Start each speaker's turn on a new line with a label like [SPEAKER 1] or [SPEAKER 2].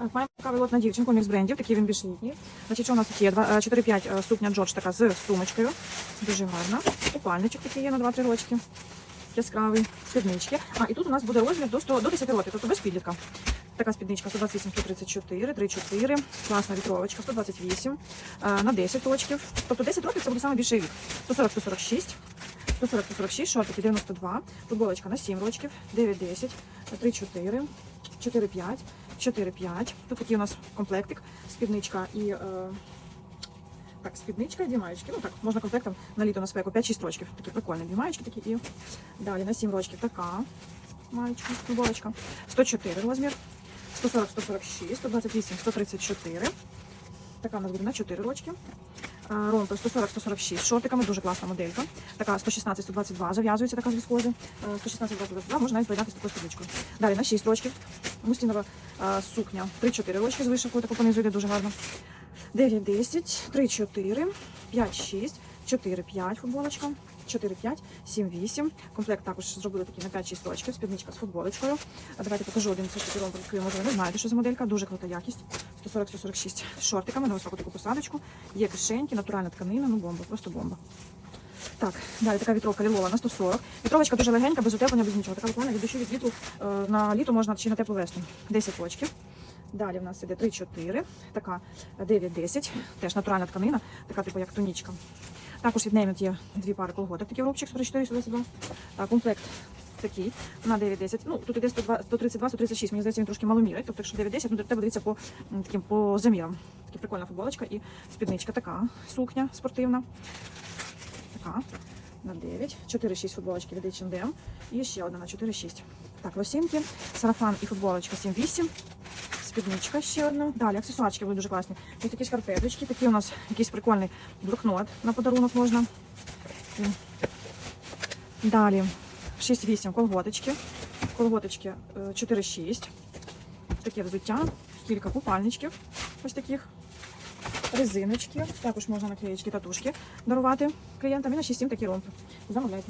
[SPEAKER 1] Маємо цікавий лот на дівчинку, мікс брендів, такий він більш літній. Значить, що у нас тут є? Е, 4-5 е, сукня Джордж така з сумочкою. Дуже гарна. Купальничок такий є на 2-3 рочки. Яскравий, спіднички. А, і тут у нас буде розмір до, 100, до 10 років, тобто без підлітка. Така спідничка 128, 134, 34, класна вітровочка, 128, е, на 10 рочків. Тобто 10 років це буде саме більший вік. 140, 146, 140, 146, шортики 92, футболочка на 7 рочків, 9, 10, 3, 4, 4, 5, 4, 5. Тут такий у нас комплектик, спідничка і е, так, спідничка і дві маєчки. Ну так, можна комплектом на літо на спеку 5-6 рочків. Такі прикольні дві маєчки такі. І далі на 7 рочків така маєчка, футболочка. 104 розмір. 140, 146, 128, 134. Така у нас буде на 4 рочки. А, Ромпер 140, 146 з шортиками, дуже класна моделька. Така 116, 122 зав'язується така з віскози. Е, 116, 122 можна навіть поєднати з такою спідничкою. Далі на 6 рочків. Муслінова е, сукня. 3-4 рочки з вишивкою, таку понизу йде дуже гарно. 9, 10, 3, 4, 5, 6, 4, 5 футболочка. 4, 5, 7, 8. Комплект також зробили такий на 5-6 рочків. Спідничка з футболочкою. А давайте покажу один це ромбер відкрию. Ви знаєте, що за моделька. Дуже крута якість. 140-146 з шортиками на високу таку посадочку. Є кишеньки, натуральна тканина, ну бомба, просто бомба. Так, далі така вітровка лілова на 140. Вітровочка дуже легенька, без утеплення, без нічого. Така буквально від дощу від вітру е, на літо можна чи на теплу весну. 10 рочків. Далі в нас іде 3-4, така 9-10, теж натуральна тканина, така типу як тунічка. Також від Neimet є дві пари колготок, такий рубчик 44 122. Так, комплект такий на 9-10. Ну, тут іде 132, 136, мені здається, він трошки маломірить. Тобто, якщо 9-10, ну, треба дивитися по таким по замірам. Така прикольна футболочка і спідничка така, сукня спортивна. На 9. 4-6 футболочки від H&M. І ще одна на 4-6. Так, лосінки, сарафан і футболочка 7-8. Спідничка ще одна. Далі аксесуарчики будуть дуже класні. Ось такі шкарпеточки, такі у нас якийсь прикольний блокнот на подарунок можна. Далі 6-8 колготочки. Колготочки е, 4-6. Таке взуття, кілька купальничків. Ось таких. Резиночки. Також можна наклеєчки, татушки дарувати клієнтам. І на 6-7 такі ромпи. Замовляйте.